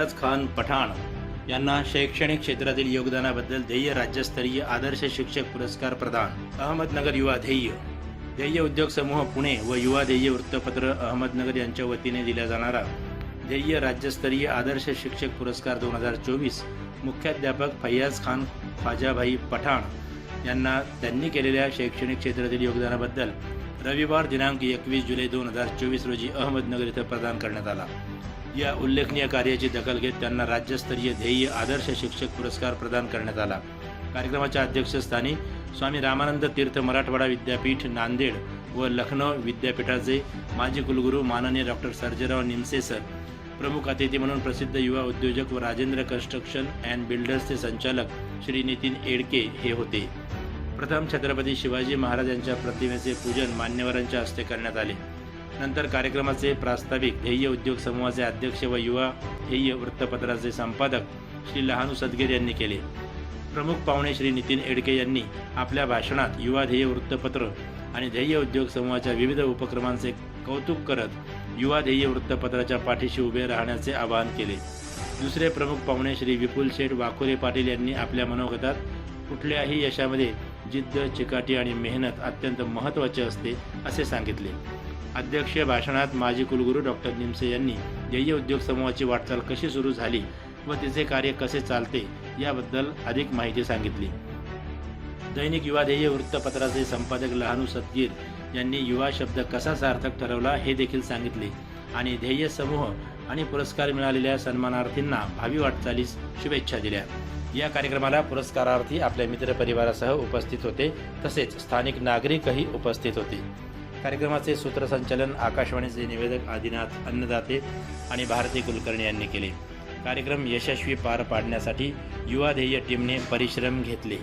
फैयाज खान पठाण यांना शैक्षणिक क्षेत्रातील योगदानाबद्दल ध्येय राज्यस्तरीय आदर्श शिक्षक पुरस्कार प्रदान. अहमदनगर युवा ध्येय. ध्येय उद्योग समूह पुणे व युवा ध्येय वृत्तपत्र अहमदनगर यांच्या वतीने दिला जाणारा ध्येय राज्यस्तरीय आदर्श शिक्षक पुरस्कार दोन हजार चोवीस मुख्याध्यापक फैयाज खान ख्वाजाभाई पठाण यांना त्यांनी केलेल्या शैक्षणिक क्षेत्रातील योगदानाबद्दल रविवार दिनांक एकवीस जुलै दोन हजार चोवीस रोजी अहमदनगर इथं प्रदान करण्यात आला. या उल्लेखनीय कार्याची दखल घेत त्यांना राज्यस्तरीय ध्येय आदर्श शिक्षक पुरस्कार प्रदान करण्यात आला. कार्यक्रमाच्या अध्यक्षस्थानी स्वामी रामानंद तीर्थ मराठवाडा विद्यापीठ नांदेड व लखनौ विद्यापीठाचे माजी कुलगुरू माननीय डॉक्टर सर्जेराव निमसे सर प्रमुख अतिथी म्हणून प्रसिद्ध युवा उद्योजक व राजेंद्र कन्स्ट्रक्शन अँड बिल्डर्सचे संचालक श्री नितीन एडके हे होते. प्रथम छत्रपती शिवाजी महाराज यांच्या प्रतिमेचे पूजन मान्यवरांच्या हस्ते करण्यात आले. नंतर कार्यक्रमाचे प्रास्ताविक ध्येय उद्योग समूहाचे अध्यक्ष व युवा ध्येय वृत्तपत्राचे संपादक श्री लहानू सदगीर यांनी केले. प्रमुख पाहुणे श्री नितीन एडके यांनी आपल्या भाषणात युवा ध्येय वृत्तपत्र आणि ध्येय उद्योग समूहाच्या विविध उपक्रमांचे कौतुक करत युवा ध्येय वृत्तपत्राच्या पाठीशी उभे राहण्याचे आवाहन केले. दुसरे प्रमुख पाहुणे श्री विपुल शेठ वाखोरे पाटील यांनी आपल्या मनोगतात कुठल्याही यशामध्ये जिद्द चिकाटी आणि मेहनत अत्यंत महत्त्वाचे असते असे सांगितले. अध्यक्षीय भाषणात माजी कुलगुरू डॉक्टर निमसे यांनी ध्येय उद्योग समूहाची वाटचाल कशी सुरू झाली व तिचे कार्य कसे चालते याबद्दल अधिक माहिती सांगितली. दैनिक युवा ध्येय वृत्तपत्राचे संपादक लहानू सदगीर यांनी युवा शब्द कसा सार्थक ठरवला हे देखील सांगितले आणि ध्येय समूह आणि पुरस्कार मिळालेल्या सन्मानार्थींना भावी वाटचालीस शुभेच्छा दिल्या. या कार्यक्रमाला पुरस्कारार्थी आपल्या मित्रपरिवारासह उपस्थित होते. तसेच स्थानिक नागरिकही उपस्थित होते. कार्यक्रमाचे सूत्रसंचालन आकाशवाणीचे निवेदक आदिनाथ अन्नदाते आणि भारती कुलकर्णी यांनी केले. कार्यक्रम यशस्वी पार पाडण्यासाठी युवा ध्येय टीमने परिश्रम घेतले.